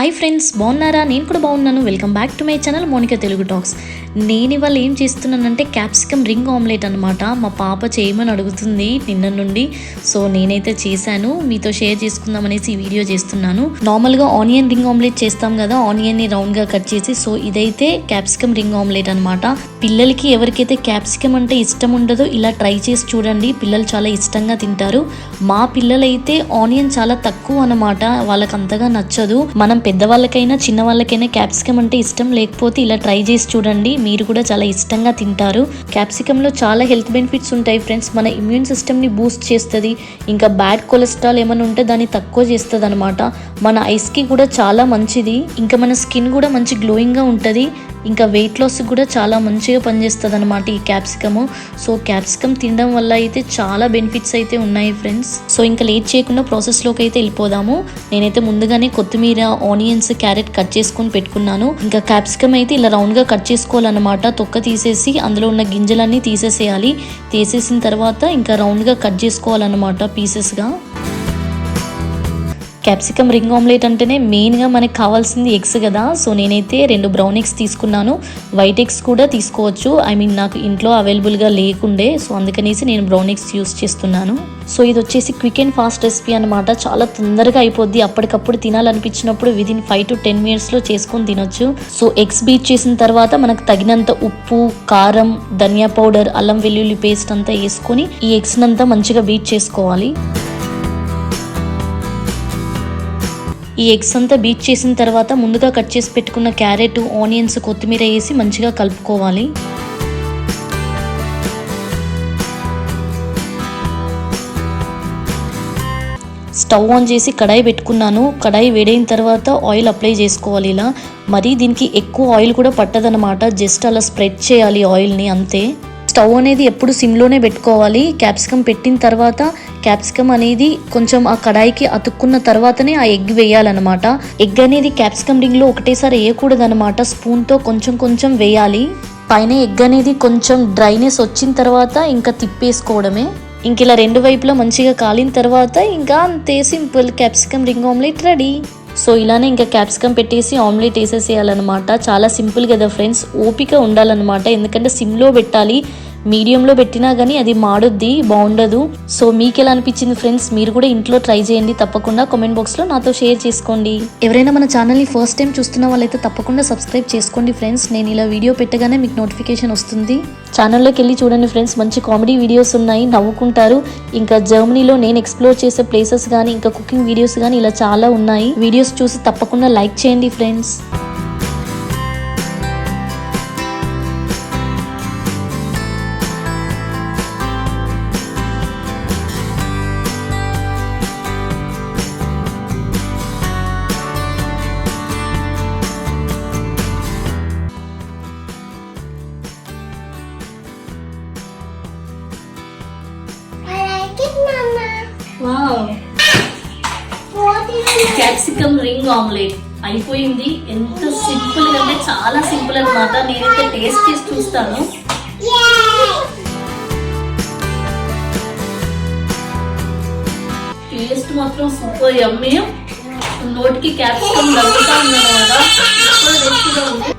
Hi friends బాగున్నారా? నేను కూడా బాగున్నాను. Welcome back to my channel Monika Telugu talks నేను ఇవాళ ఏం చేస్తున్నానంటే క్యాప్సికమ్ రింగ్ ఆమ్లెట్ అనమాట మా పాప చేయమని అడుగుతుంది నిన్న నుండి. సో నేనైతే చేశాను. మీతో షేర్ చేసుకుందాం అనేసి ఈ వీడియో చేస్తున్నాను. నార్మల్గా ఆనియన్ రింగ్ ఆమ్లెట్ చేస్తాం కదా ఆనియన్ని రౌండ్గా కట్ చేసి సో ఇదైతే క్యాప్సికమ్ రింగ్ ఆమ్లెట్ అనమాట పిల్లలకి ఎవరికైతే క్యాప్సికమ్ అంటే ఇష్టం ఉండదో ఇలా ట్రై చేసి చూడండి. పిల్లలు చాలా ఇష్టంగా తింటారు. మా పిల్లలైతే ఆనియన్ చాలా తక్కువ అన్నమాట. వాళ్ళకి అంతగా నచ్చదు. మనం పెద్దవాళ్ళకైనా చిన్నవాళ్ళకైనా క్యాప్సికమ్ అంటే ఇష్టం. లేకపోతే ఇలా ట్రై చేసి చూడండి. మీరు కూడా చాలా ఇష్టంగా తింటారు. క్యాప్సికమ్లో చాలా హెల్త్ బెనిఫిట్స్ ఉంటాయి ఫ్రెండ్స్. మన ఇమ్యూన్ సిస్టమ్ని బూస్ట్ చేస్తుంది. ఇంకా బ్యాడ్ కొలెస్ట్రాల్ ఏమైనా ఉంటే దాన్ని తక్కువ చేస్తుంది అనమాట మన ఐస్కి కూడా చాలా మంచిది. ఇంకా మన స్కిన్ కూడా మంచి గ్లోయింగ్గా ఉంటుంది. ఇంకా వెయిట్ లాస్ కూడా చాలా మంచిగా పనిచేస్తుంది అనమాట ఈ క్యాప్సికమ్ సో క్యాప్సికమ్ తినడం వల్ల అయితే చాలా బెనిఫిట్స్ అయితే ఉన్నాయి ఫ్రెండ్స్ సో ఇంకా లేట్ చేయకుండా ప్రాసెస్లోకి అయితే వెళ్ళిపోదాము. నేనైతే ముందుగానే కొత్తిమీర ఆనియన్స్ క్యారెట్ కట్ చేసుకొని పెట్టుకున్నాను. ఇంకా క్యాప్సికమ్ అయితే ఇలా రౌండ్గా కట్ చేసుకోవాలన్నమాట. తొక్క తీసేసి అందులో ఉన్న గింజలన్నీ తీసేసేయాలి. తీసేసిన తర్వాత ఇంకా రౌండ్గా కట్ చేసుకోవాలన్నమాట పీసెస్గా క్యాప్సికమ్ రింగ్ ఆమ్లెట్ అంటేనే మెయిన్గా మనకి కావాల్సింది ఎగ్స్ కదా. సో నేనైతే రెండు బ్రౌన్ ఎగ్స్ తీసుకున్నాను. వైట్ ఎగ్స్ కూడా తీసుకోవచ్చు. ఐ మీన్ నాకు ఇంట్లో అవైలబుల్గా లేకుండే. సో అందుకనేసి నేను బ్రౌన్ ఎగ్స్ యూస్ చేస్తున్నాను. సో ఇది వచ్చేసి క్విక్ అండ్ ఫాస్ట్ రెసిపీ అనమాట చాలా తొందరగా అయిపోద్ది. అప్పటికప్పుడు తినాలనిపించినప్పుడు విదిన్ ఫైవ్ టు టెన్ మినిట్స్లో చేసుకొని తినొచ్చు. సో ఎగ్స్ బీట్ చేసిన తర్వాత మనకు తగినంత ఉప్పు కారం ధనియా పౌడర్ అల్లం వెల్లుల్లి పేస్ట్ అంతా వేసుకొని ఈ ఎగ్స్ అంతా మంచిగా బీట్ చేసుకోవాలి. ఈ ఎగ్స్ అంతా బీట్ చేసిన తర్వాత ముందుగా కట్ చేసి పెట్టుకున్న క్యారెట్ ఆనియన్స్ కొత్తిమీర వేసి మంచిగా కలుపుకోవాలి. స్టవ్ ఆన్ చేసి కడాయి పెట్టుకున్నాను. కడాయి వేడైన తర్వాత ఆయిల్ అప్లై చేసుకోవాలి ఇలా. మరీ దీనికి ఎక్కువ ఆయిల్ కూడా పట్టదనమాట జస్ట్ అలా స్ప్రెడ్ చేయాలి ఆయిల్ని అంతే. స్టవ్ అనేది ఎప్పుడు సిమ్లోనే పెట్టుకోవాలి. క్యాప్సికమ్ పెట్టిన తర్వాత క్యాప్సికమ్ అనేది కొంచెం ఆ కడాయికి అతుక్కున్న తర్వాతనే ఆ ఎగ్ వేయాలన్నమాట. ఎగ్ అనేది క్యాప్సికమ్ రింగ్లో ఒకటేసారి వేయకూడదు అనమాట స్పూన్తో కొంచెం కొంచెం వేయాలి. పైన ఎగ్ అనేది కొంచెం డ్రైనెస్ వచ్చిన తర్వాత ఇంకా తిప్పేసుకోవడమే. ఇంక ఇలా రెండు వైపులా మంచిగా కాలిన తర్వాత ఇంకా అంతే simple capsicum ring omelette ready. So ఇలానే ఇంకా క్యాప్సికమ్ పెట్టేసి ఆమ్లెట్ వేసేసేయాలన్నమాట. చాలా సింపుల్ కదా ఫ్రెండ్స్ ఓపిక ఉండాలన్నమాట. ఎందుకంటే సిమ్లో పెట్టాలి. మీడియంలో పెట్టినా కానీ అది మాడుద్ది బాగుండదు సో మీకు ఎలా అనిపించింది ఫ్రెండ్స్? మీరు కూడా ఇంట్లో ట్రై చేయండి. తప్పకుండా కామెంట్ బాక్స్లో నాతో షేర్ చేసుకోండి. ఎవరైనా మన ఛానల్ని ఫస్ట్ టైం చూస్తున్న వాళ్ళైతే తప్పకుండా సబ్స్క్రైబ్ చేసుకోండి ఫ్రెండ్స్. నేను ఇలా వీడియో పెట్టగానే మీకు నోటిఫికేషన్ వస్తుంది. ఛానల్లోకి వెళ్ళి చూడండి ఫ్రెండ్స్. మంచి కామెడీ వీడియోస్ ఉన్నాయి. నవ్వుకుంటారు. ఇంకా జర్మనీలో నేను ఎక్స్ప్లోర్ చేసే ప్లేసెస్ కానీ ఇంకా కుకింగ్ వీడియోస్ కానీ ఇలా చాలా ఉన్నాయి. వీడియోస్ చూసి తప్పకుండా లైక్ చేయండి ఫ్రెండ్స్. క్యాప్సికమ్ రింగ్ ఆమ్లెట్ అయిపోయింది. ఎంత సింపుల్ అంటే చాలా సింపుల్ అనమాట నేనైతే టేస్ట్ చేసి చూస్తాను! టేస్ట్ మాత్రం సూపర్ యమ్మీ. నోటికి క్యాప్సికమ్ నవ్వుతా ఉందన్నమాట సూపర్ టేస్టీగా ఉంది.